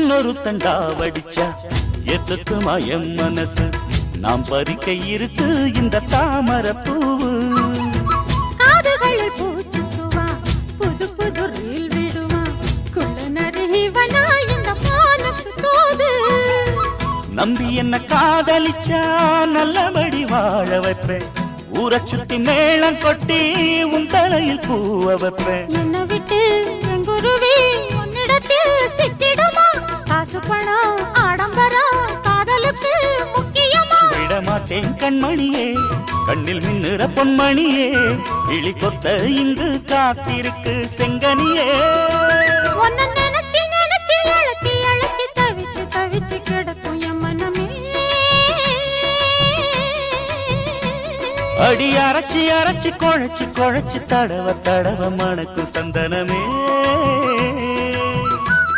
இன்னொரு தண்டா வடிச்சா எத்துக்குமா என் மனசு. நாம் பறிக்க இருக்கு இந்த தாமரை பூவு. காதுகளில் பூச்சுக்குவா புது புது ரீல் விடுவா. குள்ள நரிவனா இந்த மானுக்கு தோது. நம்பி என்ன காதலிச்சா நல்லபடி வாழ வைப்பேன். ஊரை சுத்தி மேளம் கொட்டி உன் தலையில் பூவ வைப்பேன். காசு பணம் ஆடம்பரம் காதலுக்கு முக்கியமா? விடமாட்டேன் கண்மணியே கண்ணில் மின்னுற பொன்மணியே கிளி கொத்த இங்கு காத்திருக்கு செங்கனியே. அடி அரைச்சி அரைச்சி குழைச்சி குழைச்சி தடவ தடவ மணக்கும் சந்தனமே.